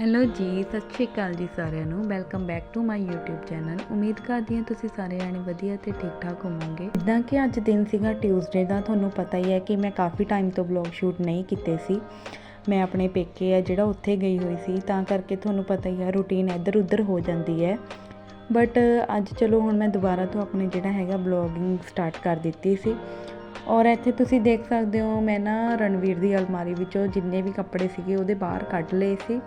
Hello ਜੀ, ਸਤਿ ਸ਼੍ਰੀ ਅਕਾਲ ਜੀ ਸਾਰਿਆਂ ਨੂੰ। Welcome back to my YouTube channel ਉਮੀਦ ਕਰਦੀ ਹਾਂ ਤੁਸੀਂ ਸਾਰੇ ਜਾਣੇ ਵਧੀਆ ਤੇ ਠੀਕ ਠਾਕ ਹੋਵੋਗੇ। ਜਿੱਦਾਂ ਕਿ ਅੱਜ ਦਿਨ ਸੀਗਾ ਟਿਊਜ਼ਡੇ ਦਾ, ਤੁਹਾਨੂੰ ਪਤਾ ਹੀ ਹੈ ਕਿ ਮੈਂ ਕਾਫੀ ਟਾਈਮ ਤੋਂ ਵਲੌਗ ਸ਼ੂਟ ਨਹੀਂ ਕੀਤੇ ਸੀ। ਮੈਂ ਆਪਣੇ ਪੇਕੇ ਆ, ਜਿਹੜਾ ਉੱਥੇ ਗਈ ਹੋਈ ਸੀ, ਤਾਂ ਕਰਕੇ ਤੁਹਾਨੂੰ ਪਤਾ ਹੀ ਹੈ ਰੂਟੀਨ ਇੱਧਰ ਉੱਧਰ ਹੋ ਜਾਂਦੀ ਹੈ। ਬਟ ਅੱਜ ਚਲੋ ਹੁਣ ਮੈਂ ਦੁਬਾਰਾ ਤੋਂ ਆਪਣੇ ਜਿਹੜਾ ਹੈਗਾ ਬਲੌਗਿੰਗ ਸਟਾਰਟ ਕਰ ਦਿੱਤੀ ਸੀ। ਔਰ ਇੱਥੇ ਤੁਸੀਂ ਦੇਖ ਸਕਦੇ ਹੋ, ਮੈਂ ਨਾ ਰਣਵੀਰ ਦੀ ਅਲਮਾਰੀ ਵਿੱਚੋਂ ਜਿੰਨੇ ਵੀ ਕੱਪੜੇ ਸੀਗੇ, ਉਹਦੇ ਬਾਹਰ ਕੱਢ ਲਏ ਸੀ।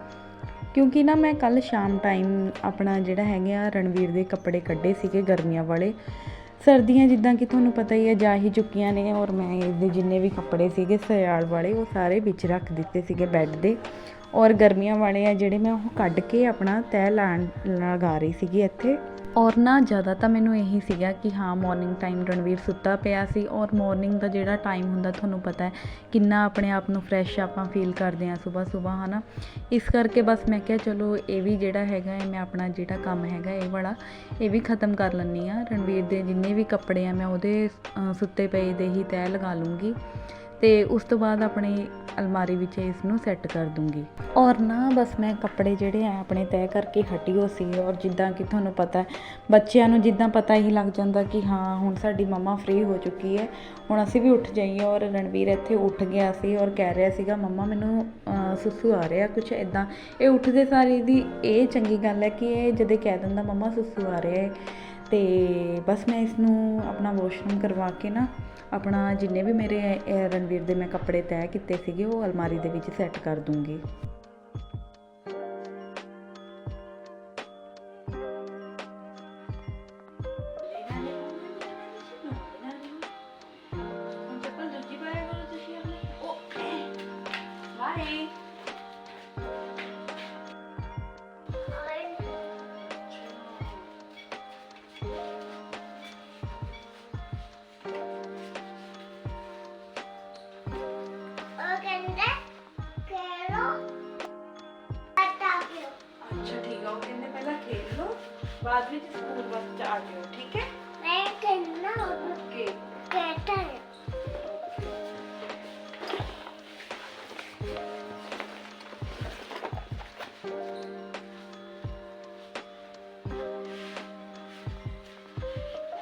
ਕਿਉਂਕਿ ਨਾ ਮੈਂ ਕੱਲ ਸ਼ਾਮ ਟਾਈਮ ਆਪਣਾ ਜਿਹੜਾ ਹੈਗੇ ਆ ਰਣਵੀਰ ਦੇ ਕੱਪੜੇ ਕੱਢੇ ਸੀਗੇ ਗਰਮੀਆਂ ਵਾਲੇ। ਸਰਦੀਆਂ ਜਿੱਦਾਂ ਕਿ ਤੁਹਾਨੂੰ ਪਤਾ ਹੀ ਹੈ ਜਾ ਹੀ ਚੁੱਕੀਆਂ ਨੇ ਔਰ ਮੈਂ ਇਸਦੇ ਜਿੰਨੇ ਵੀ ਕੱਪੜੇ ਸੀਗੇ ਸਿਆਲ ਵਾਲੇ, ਉਹ ਸਾਰੇ ਵਿੱਚ ਰੱਖ ਦਿੱਤੇ ਸੀਗੇ ਬੈੱਡ ਦੇ। ਔਰ ਗਰਮੀਆਂ ਵਾਲੇ ਆ ਜਿਹੜੇ ਮੈਂ ਉਹ ਕੱਢ ਕੇ ਆਪਣਾ ਤੈਅ ਲਾਣ ਲਗਾ ਰਹੀ ਸੀਗੀ ਇੱਥੇ। ਔਰ ਨਾ ਜ਼ਿਆਦਾ ਤਾਂ ਮੈਨੂੰ ਇਹੀ ਸੀਗਾ ਕਿ ਹਾਂ ਮਾਰਨਿੰਗ ਟਾਈਮ ਰਣਵੀਰ ਸੁੱਤਾ ਪਿਆ ਸੀ ਔਰ ਮਾਰਨਿੰਗ ਦਾ ਜਿਹੜਾ ਟਾਈਮ ਹੁੰਦਾ ਤੁਹਾਨੂੰ ਪਤਾ ਹੈ, ਕਿੰਨਾ ਆਪਣੇ ਆਪ ਨੂੰ ਫਰੈਸ਼ ਆਪਾਂ ਫੀਲ ਕਰਦੇ ਹਾਂ ਸਵੇਰ ਸਵੇਰ ਹਨਾ? ਇਸ ਕਰਕੇ ਬਸ ਮੈਂ ਕਿਹਾ ਚਲੋ ਇਹ ਵੀ ਜਿਹੜਾ ਹੈਗਾ ਹੈ, ਮੈਂ ਆਪਣਾ ਜਿਹੜਾ ਕੰਮ ਹੈਗਾ ਇਹ ਵਾਲਾ, ਇਹ ਵੀ ਖਤਮ ਕਰ ਲੈਂਦੀ ਆ ਰਣਵੀਰ ਦੇ ਜਿੰਨੇ ਵੀ ਕੱਪੜੇ ਆ, ਮੈਂ ਉਹਦੇ ਸੁੱਤੇ ਪਏ ਦੇ ਹੀ ਤੈਅ ਲਗਾ ਲੂੰਗੀ। ਤੇ ਉਸ ਤੋਂ ਬਾਅਦ ਆਪਣੀ ਅਲਮਾਰੀ ਵਿੱਚ ਇਸ ਨੂੰ ਸੈੱਟ ਕਰ ਦੂੰਗੀ। ਔਰ ਨਾ ਬਸ ਮੈਂ ਕੱਪੜੇ ਜਿਹੜੇ ਆ ਆਪਣੇ ਤੈਅ ਕਰਕੇ ਹਟੀ ਹੋ ਸੀ ਔਰ ਜਿੱਦਾਂ ਕਿ ਤੁਹਾਨੂੰ ਪਤਾ ਬੱਚਿਆਂ ਨੂੰ ਜਿੱਦਾਂ ਪਤਾ ਹੀ ਲੱਗ ਜਾਂਦਾ ਕਿ ਹਾਂ ਹੁਣ ਸਾਡੀ ਮਮਾ ਫ੍ਰੀ ਹੋ ਚੁੱਕੀ ਹੈ ਹੁਣ ਅਸੀਂ ਵੀ ਉੱਠ ਜਾਈਏ ਔਰ ਰਣਵੀਰ ਇੱਥੇ ਉੱਠ ਗਿਆ ਸੀ ਔਰ ਕਹਿ ਰਿਹਾ ਸੀਗਾ ਮਮਾ ਮੈਨੂੰ ਅਹ, ਸੁਸੂ ਆ ਰਿਹਾ ਕੁਝ ਇਦਾਂ ਇਹ ਉੱਠਦੇ ਸਾਰੀ ਦੀ ਇਹ ਚੰਗੀ ਗੱਲ ਹੈ ਕਿ ਇਹ ਜਦੇ ਕਹਿ ਦਿੰਦਾ ਮਮਾ ਸੁਸੂ ਆ ਰਿਹਾ ਹੈ ਤੇ ਬਸ ਮੈਂ ਇਸ ਨੂੰ ਆਪਣਾ ਵਾਸ਼ਰੂਮ ਕਰਵਾ ਕੇ ਨਾ ਆਪਣਾ ਜਿੰਨੇ ਵੀ ਮੇਰੇ ਅਹ, ਰਣਵੀਰ ਦੇ ਮੈਂ ਕੱਪੜੇ ਤੈਅ ਕੀਤੇ ਸੀਗੇ ਉਹ ਅਲਮਾਰੀ ਦੇ ਵਿੱਚ ਸੈੱਟ ਕਰ ਦੂੰਗੀ। ਲਓ ਬਾਅਦ ਵਿੱਚ ਸਕੂਲ ਬੱਸ ਚ ਆ ਜਿਓ ਠੀਕ ਹੈ? ਮੈਂ ਕਹਿੰਦਾ ਉਹ ਓਕੇ। ਕਹਿਤਾ ਹੈ।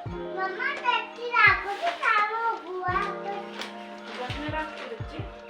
ਮਮਾ ਟੈਕਸੀ ਰਾਖੋ ਤੇ ਸਾਰੋ ਬੁਆ ਬਸ ਮੈਂ ਰੱਖ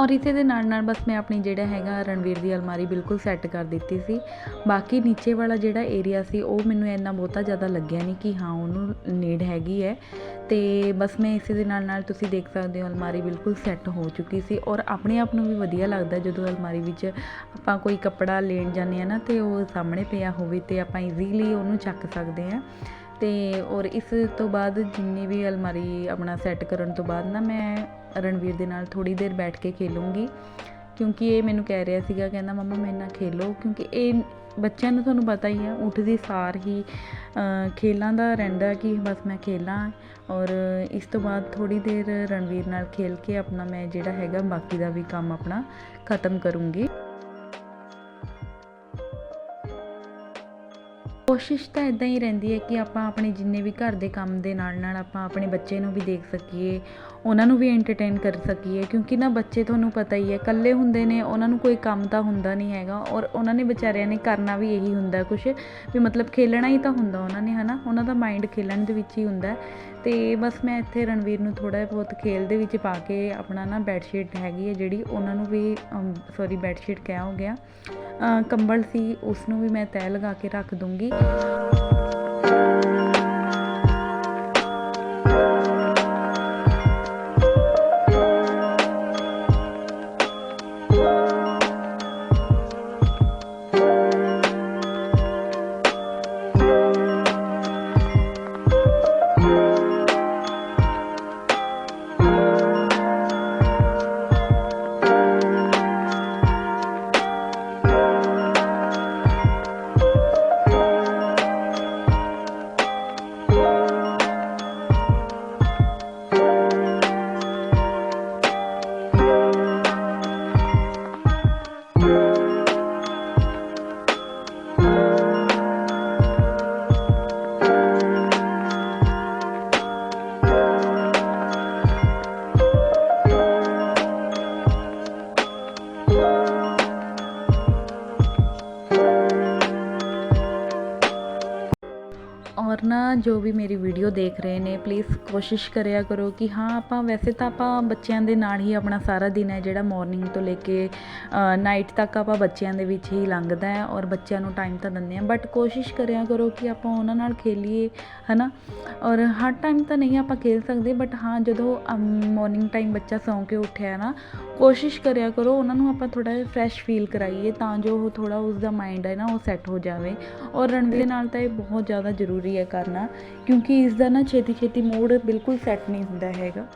ਔਰ ਇਸੇ ਦੇ ਨਾਲ ਨਾਲ ਬਸ ਮੈਂ ਆਪਣੀ ਜਿਹੜਾ ਹੈਗਾ ਰਣਵੀਰ ਦੀ ਅਲਮਾਰੀ ਬਿਲਕੁਲ ਸੈੱਟ ਕਰ ਦਿੱਤੀ ਸੀ। ਬਾਕੀ ਨੀਚੇ ਵਾਲਾ ਜਿਹੜਾ ਏਰੀਆ ਸੀ, ਉਹ ਮੈਨੂੰ ਇੰਨਾ ਬਹੁਤਾ ਜ਼ਿਆਦਾ ਲੱਗਿਆ ਨਹੀਂ ਕਿ ਹਾਂ, ਉਹਨੂੰ ਨੀਡ ਹੈਗੀ ਹੈ। ਤੇ ਬਸ ਮੈਂ ਇਸੇ ਦੇ ਨਾਲ ਨਾਲ ਤੁਸੀਂ ਦੇਖ ਸਕਦੇ ਹੋ, ਅਲਮਾਰੀ ਬਿਲਕੁਲ ਸੈੱਟ ਹੋ ਚੁੱਕੀ ਸੀ ਔਰ ਆਪਣੇ ਆਪ ਨੂੰ ਵੀ ਵਧੀਆ ਲੱਗਦਾ ਜਦੋਂ ਅਲਮਾਰੀ ਵਿੱਚ ਆਪਾਂ ਕੋਈ ਕੱਪੜਾ ਲੈਣ ਜਾਂਦੇ ਆ ਨਾ, ਤੇ ਉਹ ਸਾਹਮਣੇ ਪਿਆ ਹੋਵੇ ਤੇ ਆਪਾਂ ਈਜ਼ੀਲੀ ਉਹਨੂੰ ਚੱਕ ਸਕਦੇ ਆ ਤੇ ਔਰ ਇਸ ਤੋਂ ਬਾਅਦ ਜਿੰਨੀ ਵੀ ਅਲਮਾਰੀ ਆਪਣਾ ਸੈੱਟ ਕਰਨ ਤੋਂ ਬਾਅਦ ਨਾ ਮੈਂ ਰਣਵੀਰ ਦੇ ਨਾਲ ਥੋੜੀ ਦੇਰ ਬੈਠ ਕੇ ਖੇਲੂੰਗੀ। ਕਿਉਂਕਿ ਇਹ ਮੈਨੂੰ ਕਹਿ ਰਿਹਾ ਸੀਗਾ, ਕਹਿੰਦਾ, ਮੰਮਾ, ਮੇਰੇ ਨਾਲ ਖੇਲੋ। ਕਿਉਂਕਿ ਇਹ ਬੱਚਿਆਂ ਨੂੰ ਤੁਹਾਨੂੰ ਪਤਾ ਹੀ ਆ, ਉੱਠਦੀ ਸਾਰ ਹੀ ਖੇਲਾਂ ਦਾ ਰਹਿੰਦਾ ਕਿ ਬਸ ਮੈਂ ਖੇਲਾਂ। ਔਰ ਇਸ ਤੋਂ ਬਾਅਦ ਥੋੜੀ ਦੇਰ ਰਣਵੀਰ ਨਾਲ ਖੇਲ ਕੇ ਆਪਣਾ ਮੈਂ ਜਿਹੜਾ ਹੈਗਾ ਬਾਕੀ ਦਾ ਵੀ ਕੰਮ ਆਪਣਾ ਖਤਮ ਕਰੂੰਗੀ। ਕੋਸ਼ਿਸ਼ ਤਾਂ ਇਦਾਂ ਹੀ ਰਹਿੰਦੀ ਹੈ ਕਿ ਆਪਾਂ ਆਪਣੇ ਜਿੰਨੇ ਵੀ ਘਰ ਦੇ ਕੰਮ ਦੇ ਨਾਲ ਨਾਲ ਆਪਾਂ ਆਪਣੇ ਬੱਚੇ ਨੂੰ ਵੀ ਦੇਖ ਸਕੀਏ, ਉਹਨਾਂ ਨੂੰ ਵੀ ਐਂਟਰਟੇਨ ਕਰ ਸਕੀਏ, ਕਿਉਂਕਿ ਨਾ ਬੱਚੇ ਤੁਹਾਨੂੰ ਪਤਾ ਹੀ ਹੈ, ਇਕੱਲੇ ਹੁੰਦੇ ਨੇ, ਉਹਨਾਂ ਨੂੰ ਕੋਈ ਕੰਮ ਤਾਂ ਹੁੰਦਾ ਨਹੀਂ ਹੈਗਾ ਔਰ ਉਹਨਾਂ ਨੇ ਵਿਚਾਰਿਆਂ ਨੇ ਕਰਨਾ ਵੀ ਇਹੀ ਹੁੰਦਾ ਕੁਝ ਵੀ ਮਤਲਬ ਖੇਲਣਾ ਹੀ ਤਾਂ ਹੁੰਦਾ ਉਹਨਾਂ ਨੇ ਹਨਾ, ਉਹਨਾਂ ਦਾ ਮਾਈਂਡ ਖੇਲਣ ਦੇ ਵਿੱਚ ਹੀ ਹੁੰਦਾ ਤੇ ਬਸ ਮੈਂ ਇੱਥੇ ਰਣਵੀਰ ਨੂੰ ਥੋੜਾ ਬਹੁਤ ਖੇਲ ਦੇ ਵਿੱਚ ਪਾ ਕੇ ਆਪਣਾ ਨਾ ਬੈੱਡ ਸ਼ੀਟ ਹੈਗੀ ਹੈ ਜਿਹੜੀ ਉਹਨਾਂ ਨੂੰ ਵੀ ਸੌਰੀ ਬੈੱਡ ਸ਼ੀਟ ਕਿਹਾ ਹੋ ਗਿਆ। ਕੰਬਲ ਸੀ, ਉਸ ਨੂੰ ਵੀ ਮੈਂ ਤੈਅ ਲਗਾ ਕੇ ਰੱਖ ਦੂੰਗੀ। ਵੀਡੀਓ ਦੇਖ ਰਹੇ ਨੇ ਪਲੀਜ਼ ਕੋਸ਼ਿਸ਼ ਕਰਿਆ ਕਰੋ ਕਿ ਹਾਂ, ਆਪਾਂ ਵੈਸੇ ਤਾਂ ਆਪਾਂ ਬੱਚਿਆਂ ਦੇ ਨਾਲ ਹੀ ਆਪਣਾ ਸਾਰਾ ਦਿਨ ਹੈ ਜਿਹੜਾ ਮਾਰਨਿੰਗ ਤੋਂ ਲੈ ਕੇ ਨਾਈਟ ਤੱਕ ਆਪਾਂ ਬੱਚਿਆਂ ਦੇ ਵਿੱਚ ਹੀ ਲੰਘਦਾ ਹੈ ਔਰ ਬੱਚਿਆਂ ਨੂੰ ਟਾਈਮ ਤਾਂ ਦਿੰਦੇ ਆ ਬਟ ਕੋਸ਼ਿਸ਼ ਕਰਿਆ ਕਰੋ ਕਿ ਆਪਾਂ ਉਹਨਾਂ ਨਾਲ ਖੇਲੀਏ, ਹਨਾ? ਔਰ ਹਰ ਟਾਈਮ ਤਾਂ ਨਹੀਂ ਆਪਾਂ ਖੇਲ ਸਕਦੇ ਬਟ ਹਾਂ, ਜਦੋਂ ਮਾਰਨਿੰਗ ਟਾਈਮ ਬੱਚਾ ਸੌਂ ਕੇ ਉੱਠਿਆ ਨਾ, ਕੋਸ਼ਿਸ਼ ਕਰਿਆ ਕਰੋ ਉਹਨਾਂ ਨੂੰ ਆਪਾਂ ਥੋੜਾ ਜਿਹਾ ਫਰੈਸ਼ ਫੀਲ ਕਰਾਈਏ ਤਾਂ ਜੋ ਉਹ ਥੋੜਾ ਉਸ ਦਾ ਮਾਈਂਡ ਹੈ ਨਾ, ਉਹ ਸੈੱਟ ਹੋ ਜਾਵੇ। ਔਰ ਰਣਵੀਰ ਨਾਲ ਤਾਂ ਇਹ ਬਹੁਤ ਜ਼ਿਆਦਾ ਜ਼ਰੂਰੀ ਹੈ ਕਰਨਾ, ਕਿਉਂਕਿ ਇਸ ਦਾ ਨਾ ਛੇਤੀ ਛੇਤੀ ਮੂਡ ਬਿਲਕੁਲ ਸੈੱਟ ਨਹੀਂ ਹੁੰਦਾ ਹੈਗਾ।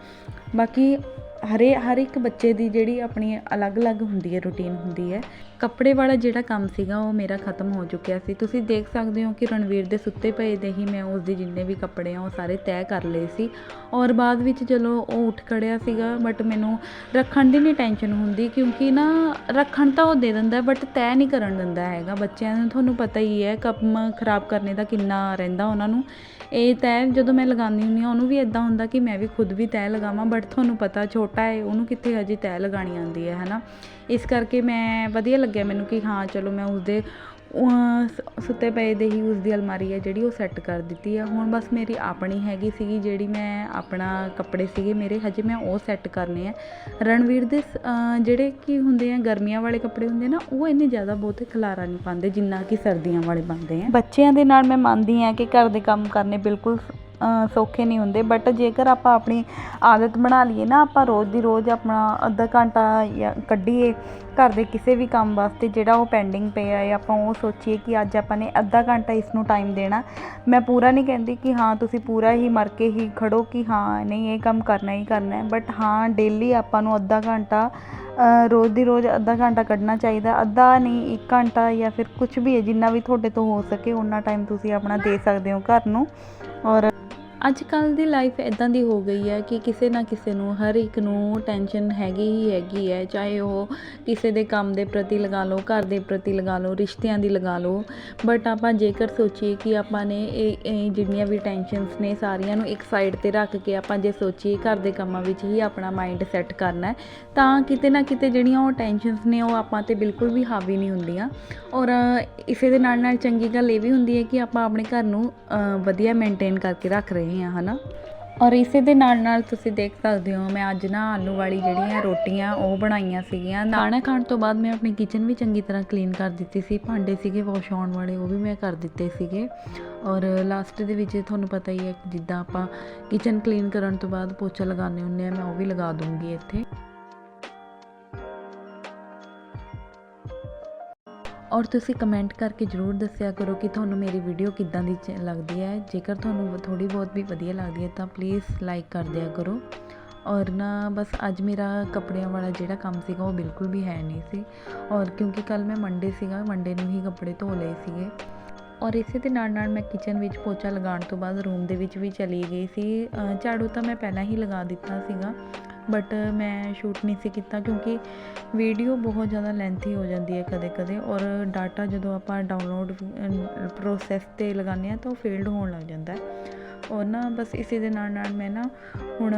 ਬਾਕੀ ਹਰੇ, ਹਰ ਇੱਕ ਬੱਚੇ ਦੀ ਜਿਹੜੀ ਆਪਣੀ ਅਲੱਗ-ਅਲੱਗ ਹੁੰਦੀ ਹੈ, ਰੁਟੀਨ ਹੁੰਦੀ ਹੈ। ਕੱਪੜੇ ਵਾਲਾ ਜਿਹੜਾ ਕੰਮ ਸੀਗਾ, ਉਹ ਮੇਰਾ ਖਤਮ ਹੋ ਚੁੱਕਿਆ ਸੀ। ਤੁਸੀਂ ਦੇਖ ਸਕਦੇ ਹੋ ਕਿ ਰਣਵੀਰ ਦੇ ਸੁੱਤੇ ਪਏ ਦੇ ਹੀ ਮੈਂ ਉਸ ਦੇ ਜਿੰਨੇ ਵੀ ਕੱਪੜੇ ਆ, ਉਹ ਸਾਰੇ ਤੈਅ ਕਰ ਲਏ ਸੀ। ਔਰ ਬਾਅਦ ਵਿੱਚ ਚਲੋ ਉਹ ਉੱਠ ਖੜਿਆ ਸੀਗਾ ਬਟ ਮੈਨੂੰ ਰੱਖਣ ਦੀ ਨਹੀਂ ਟੈਨਸ਼ਨ ਹੁੰਦੀ, ਕਿਉਂਕਿ ਨਾ ਰੱਖਣ ਤਾਂ ਉਹ ਦੇ ਦਿੰਦਾ ਬਟ ਤੈਅ ਨਹੀਂ ਕਰਨ ਦਿੰਦਾ ਹੈਗਾ। ਬੱਚਿਆਂ ਨੂੰ ਤੁਹਾਨੂੰ ਪਤਾ ਹੀ ਹੈ, ਕੰਮ ਖਰਾਬ ਕਰਨੇ ਦਾ ਕਿੰਨਾ ਰਹਿੰਦਾ ਉਹਨਾਂ ਨੂੰ। ਇਹ ਤੈਅ ਜਦੋਂ ਮੈਂ ਲਗਾਉਂਦੀ ਹੁੰਦੀ ਹਾਂ, ਉਹਨੂੰ ਵੀ ਇਦਾਂ ਹੁੰਦਾ ਕਿ ਮੈਂ ਵੀ ਖੁਦ ਵੀ ਤੈਅ ਲਗਾਵਾਂ ਬਟ ਤੁਹਾਨੂੰ ਪਤਾ ਛੋਟਾ ਹੈ, ਉਹਨੂੰ ਕਿੱਥੇ ਹਜੇ ਤੈਅ ਲਗਾਣੀ ਆਉਂਦੀ ਹੈ, ਹਨਾ? ਇਸ ਕਰਕੇ ਮੈਂ ਵਧੀਆ ਲੱਗਿਆ ਮੈਨੂੰ ਕਿ ਹਾਂ, ਚਲੋ ਮੈਂ ਉਸਦੇ ਸੁੱਤੇ ਪਏ ਦੇ ਹੀ ਉਸਦੀ ਅਲਮਾਰੀ ਹੈ ਜਿਹੜੀ ਉਹ ਸੈੱਟ ਕਰ ਦਿੱਤੀ ਹੈ। ਹੁਣ ਬਸ ਮੇਰੀ ਆਪਣੀ ਹੈਗੀ ਸੀਗੀ ਜਿਹੜੀ ਮੈਂ ਆਪਣਾ ਕੱਪੜੇ ਸੀਗੇ ਮੇਰੇ ਹਜੇ ਮੈਂ ਉਹ ਸੈੱਟ ਕਰਨੇ ਆ। ਰਣਵੀਰ ਦੇ ਸ- ਜਿਹੜੇ ਕੀ ਹੁੰਦੇ ਆ ਗਰਮੀਆਂ ਵਾਲੇ ਕੱਪੜੇ ਹੁੰਦੇ ਨਾ ਉਹ ਇੰਨੇ ਜ਼ਿਆਦਾ ਬਹੁਤੇ ਖਲਾਰਾ ਨਹੀਂ ਪਾਉਂਦੇ ਜਿੰਨਾ ਕਿ ਸਰਦੀਆਂ ਵਾਲੇ ਪਾਉਂਦੇ ਆ। ਬੱਚਿਆਂ ਦੇ ਨਾਲ ਮੈਂ ਮੰਨਦੀ ਆ ਕਿ ਘਰ ਦੇ ਕੰਮ ਕਰਨੇ ਬਿਲਕੁਲ ਅ, ਸੌਖੇ ਨਹੀਂ ਹੁੰਦੇ ਬਟ ਜੇਕਰ ਆਪਾਂ ਆਪਣੀ ਆਦਤ ਬਣਾ ਲਈਏ ਨਾ, ਆਪਾਂ ਰੋਜ਼ ਦੀ ਰੋਜ਼ ਆਪਣਾ ਅੱਧਾ ਘੰਟਾ ਜਾਂ ਕੱਢੀਏ ਘਰ ਦੇ ਕਿਸੇ ਵੀ ਕੰਮ ਵਾਸਤੇ ਜਿਹੜਾ ਉਹ ਪੈਂਡਿੰਗ ਪਿਆ ਹੈ, ਆਪਾਂ ਉਹ ਸੋਚੀਏ ਕਿ ਅੱਜ ਆਪਾਂ ਨੇ ਅੱਧਾ ਘੰਟਾ ਇਸ ਨੂੰ ਟਾਈਮ ਦੇਣਾ। ਮੈਂ ਪੂਰਾ ਨਹੀਂ ਕਹਿੰਦੀ ਕਿ ਹਾਂ, ਤੁਸੀਂ ਪੂਰਾ ਹੀ ਮਰ ਕੇ ਹੀ ਖੜੋ ਕਿ ਹਾਂ, ਨਹੀਂ, ਇਹ ਕੰਮ ਕਰਨਾ ਹੀ ਕਰਨਾ ਹੈ ਬਟ ਹਾਂ ਡੇਲੀ ਆਪਾਂ ਨੂੰ ਅੱਧਾ ਘੰਟਾ ਰੋਜ਼ ਦੀ ਰੋਜ਼ ਅੱਧਾ ਘੰਟਾ ਕੱਢਣਾ ਚਾਹੀਦਾ। ਅੱਧਾ ਨਹੀਂ, ਇੱਕ ਘੰਟਾ ਜਾਂ ਫਿਰ ਕੁਝ ਵੀ ਹੈ, ਜਿੰਨਾ ਵੀ ਤੁਹਾਡੇ ਤੋਂ ਹੋ ਸਕੇ ਉਨਾ ਟਾਈਮ ਤੁਸੀਂ ਆਪਣਾ ਦੇ ਸਕਦੇ ਹੋ ਘਰ ਨੂੰ। ਔਰ ਅੱਜ ਕੱਲ ਦੀ ਲਾਈਫ ਇਦਾਂ ਦੀ ਹੋ ਗਈ ਹੈ ਕਿ ਕਿਸੇ ਨਾ ਕਿਸੇ ਨੂੰ ਹਰ ਇੱਕ ਨੂੰ ਟੈਨਸ਼ਨ ਹੈਗੀ ਹੀ ਹੈਗੀ ਹੈ, ਚਾਹੇ ਉਹ ਕਿਸੇ ਦੇ ਕੰਮ ਦੇ ਪ੍ਰਤੀ ਲਗਾ ਲਓ, ਘਰ ਦੇ ਪ੍ਰਤੀ ਲਗਾ ਲਓ, ਰਿਸ਼ਤਿਆਂ ਦੀ ਲਗਾ ਲਓ। ਬਟ ਆਪਾਂ ਜੇਕਰ ਸੋਚੀਏ ਕਿ ਆਪਾਂ ਨੇ ਇਹ ਜਿੰਨੀਆਂ ਵੀ ਟੈਨਸ਼ਨਸ ਨੇ ਸਾਰੀਆਂ ਨੂੰ ਇੱਕ ਸਾਈਡ ਤੇ ਰੱਖ ਕੇ ਆਪਾਂ ਜੇ ਸੋਚੀਏ ਘਰ ਦੇ ਕੰਮਾਂ ਵਿੱਚ ਹੀ ਆਪਣਾ ਮਾਈਂਡ ਸੈੱਟ ਕਰਨਾ ਹੈ, ਤਾਂ ਕਿਤੇ ਨਾ ਕਿਤੇ ਜਿਹੜੀਆਂ ਉਹ ਟੈਨਸ਼ਨਸ ਨੇ ਉਹ ਆਪਾਂ ਤੇ ਬਿਲਕੁਲ ਵੀ ਹਾਵੀ ਨਹੀਂ ਹੁੰਦੀਆਂ। ਔਰ ਇਸੇ ਦੇ ਨਾਲ ਨਾਲ ਚੰਗੀ ਗੱਲ ਇਹ ਵੀ ਹੁੰਦੀ ਹੈ ਕਿ ਆਪਾਂ ਆਪਣੇ ਘਰ ਨੂੰ ਵਧੀਆ ਮੇਨਟੇਨ ਕਰਕੇ ਰੱਖ ਰਹੇ ਹਾਂ ਹਨਾ? ਔਰ ਇਸੇ ਦੇ ਨਾਲ ਨਾਲ ਤੁਸੀਂ ਦੇਖ ਸਕਦੇ ਹੋ, ਮੈਂ ਅੱਜ ਨਾ ਆਲੂ ਵਾਲੀ ਜਿਹੜੀਆਂ ਰੋਟੀਆਂ ਉਹ ਬਣਾਈਆਂ ਸੀਗੀਆਂ। ਖਾਣਾ ਖਾਣ ਤੋਂ ਬਾਅਦ ਮੈਂ ਆਪਣੀ ਕਿਚਨ ਵੀ ਚੰਗੀ ਤਰ੍ਹਾਂ ਕਲੀਨ ਕਰ ਦਿੱਤੀ ਸੀ, ਭਾਂਡੇ ਸੀਗੇ ਵਾਸ਼ ਆਉਣ ਵਾਲੇ, ਉਹ ਵੀ ਮੈਂ ਕਰ ਦਿੱਤੇ ਸੀਗੇ। ਔਰ ਲਾਸਟ ਦੇ ਵਿੱਚ ਤੁਹਾਨੂੰ ਪਤਾ ਹੀ ਹੈ, ਜਿੱਦਾਂ ਆਪਾਂ ਕਿਚਨ ਕਲੀਨ ਕਰਨ ਤੋਂ ਬਾਅਦ ਪੋਚਾ ਲਗਾਉਂਦੇ ਹੁੰਦੇ ਆ, ਮੈਂ ਉਹ ਵੀ ਲਗਾ ਦੂੰਗੀ ਇੱਥੇ। ਔਰ ਤੁਸੀਂ ਕਮੈਂਟ ਕਰਕੇ ਜਰੂਰ ਦੱਸਿਆ ਕਰੋ ਕਿ ਤੁਹਾਨੂੰ ਮੇਰੀ ਵੀਡੀਓ ਕਿੱਦਾਂ ਦੀ ਚ- ਲੱਗਦੀ ਹੈ। ਜੇਕਰ ਤੁਹਾਨੂੰ ਥੋੜੀ ਬਹੁਤ ਵੀ ਵਧੀਆ ਲੱਗਦੀ ਹੈ ਤਾਂ ਪਲੀਜ਼ ਲਾਈਕ ਕਰ ਦਿਆ ਕਰੋ। ਔਰ ਨਾ ਬਸ ਅੱਜ ਮੇਰਾ ਕੱਪੜਿਆਂ ਵਾਲਾ ਜਿਹੜਾ ਕੰਮ ਸੀਗਾ ਉਹ ਬਿਲਕੁਲ ਵੀ ਹੈ ਨਹੀਂ ਸੀ। ਔਰ ਕਿਉਂਕਿ ਕੱਲ ਮੈਂ ਮੰਡੇ ਸੀਗਾ ਮੰਡੇ ਨੂੰ ਹੀ ਕੱਪੜੇ ਧੋ ਲਏ ਸੀਗੇ। ਔਰ ਇਸੇ ਦੇ ਨਾਲ ਨਾਲ ਮੈਂ ਕਿਚਨ ਵਿੱਚ ਪੋਚਾ ਲਗਾਉਣ ਤੋਂ ਬਾਅਦ ਰੂਮ ਦੇ ਵਿੱਚ ਵੀ ਚਲੀ ਗਈ ਸੀ। ਝਾੜੂ ਤਾਂ ਮੈਂ ਪਹਿਲਾਂ ਹੀ ਲਗਾ ਦਿੱਤਾ ਸੀਗਾ। ਬਟ ਮੈਂ ਸ਼ੂਟ ਨਹੀਂ ਸੀ ਕੀਤਾ ਕਿਉਂਕਿ ਵੀਡੀਓ ਬਹੁਤ ਜ਼ਿਆਦਾ ਲੈਂਥੀ ਹੋ ਜਾਂਦੀ ਹੈ ਕਦੇ-ਕਦੇ ਔਰ ਡਾਟਾ ਜਦੋਂ ਆਪਾਂ ਡਾਊਨਲੋਡ ਪ੍ਰੋਸੈਸ ਤੇ ਲਗਾਉਂਦੇ ਆ ਤਾਂ ਉਹ ਫੇਲਡ ਹੋਣ ਲੱਗ ਜਾਂਦਾ ਹੈ। ਔਰ ਨਾ ਬਸ ਇਸੇ ਦੇ ਨਾਲ ਨਾਲ ਮੈਂ ਨਾ ਹੁਣ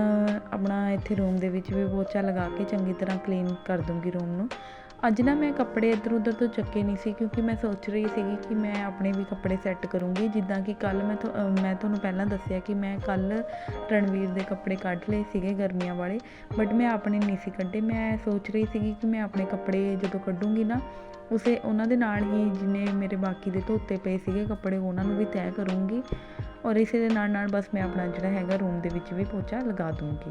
ਆਪਣਾ ਇੱਥੇ ਰੂਮ ਦੇ ਵਿੱਚ ਵੀ ਪੋਚਾ ਲਗਾ ਕੇ ਚੰਗੀ ਤਰ੍ਹਾਂ ਕਲੀਨ ਕਰ ਦੂੰਗੀ ਰੂਮ ਨੂੰ। ਅੱਜ ਨਾ ਮੈਂ ਕੱਪੜੇ ਇੱਧਰ ਉੱਧਰ ਤੋਂ ਚੱਕੇ ਨਹੀਂ ਸੀ ਕਿਉਂਕਿ ਮੈਂ ਸੋਚ ਰਹੀ ਸੀਗੀ ਕਿ ਮੈਂ ਆਪਣੇ ਵੀ ਕੱਪੜੇ ਸੈੱਟ ਕਰੂੰਗੀ। ਜਿੱਦਾਂ ਕਿ ਕੱਲ ਮੈਂ ਤੁਹਾ- ਮੈਂ ਤੁਹਾਨੂੰ ਪਹਿਲਾਂ ਦੱਸਿਆ ਕਿ ਮੈਂ ਕੱਲ ਰਣਵੀਰ ਦੇ ਕੱਪੜੇ ਕੱਢ ਲਏ ਸੀਗੇ ਗਰਮੀਆਂ ਵਾਲੇ ਬਟ ਮੈਂ ਆਪਣੇ ਨਹੀਂ ਸੀ ਕੱਢੇ। ਮੈਂ ਸੋਚ ਰਹੀ ਸੀਗੀ ਕਿ ਮੈਂ ਆਪਣੇ ਕੱਪੜੇ ਜਦੋਂ ਕੱਢੂੰਗੀ ਨਾ, ਉਸੇ ਉਹਨਾਂ ਦੇ ਨਾਲ ਹੀ ਜਿੰਨੇ ਮੇਰੇ ਬਾਕੀ ਦੇ ਧੋਤੇ ਪਏ ਸੀਗੇ ਕੱਪੜੇ, ਉਹਨਾਂ ਨੂੰ ਵੀ ਤੈਅ ਕਰੂੰਗੀ। ਔਰ ਇਸੇ ਦੇ ਨਾਲ ਨਾਲ ਬਸ ਮੈਂ ਆਪਣਾ ਜਿਹੜਾ ਹੈਗਾ ਰੂਮ ਦੇ ਵਿੱਚ ਵੀ ਪੋਚਾ ਲਗਾ ਦੂੰਗੀ।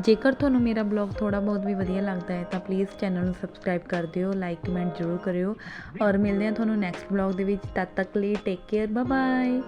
ਜੇਕਰ ਤੁਹਾਨੂੰ ਮੇਰਾ ਬਲੌਗ ਥੋੜਾ ਬਹੁਤ ਵੀ ਵਧੀਆ ਲੱਗਦਾ ਹੈ, ਤਾਂ ਪਲੀਜ਼ ਚੈਨਲ ਨੂੰ ਸਬਸਕ੍ਰਾਈਬ ਕਰ ਦਿਓ ਲਾਈਕ ਕਮੈਂਟ ਜ਼ਰੂਰ ਕਰਿਓ ਔਰ ਮਿਲਦੇ ਹਾਂ ਤੁਹਾਨੂੰ ਨੈਕਸਟ ਬਲੌਗ ਦੇ ਵਿੱਚ, ਤਦ ਤੱਕ ਲਈ ਟੇਕ ਕੇਅਰ ਬਾਏ ਬਾਏ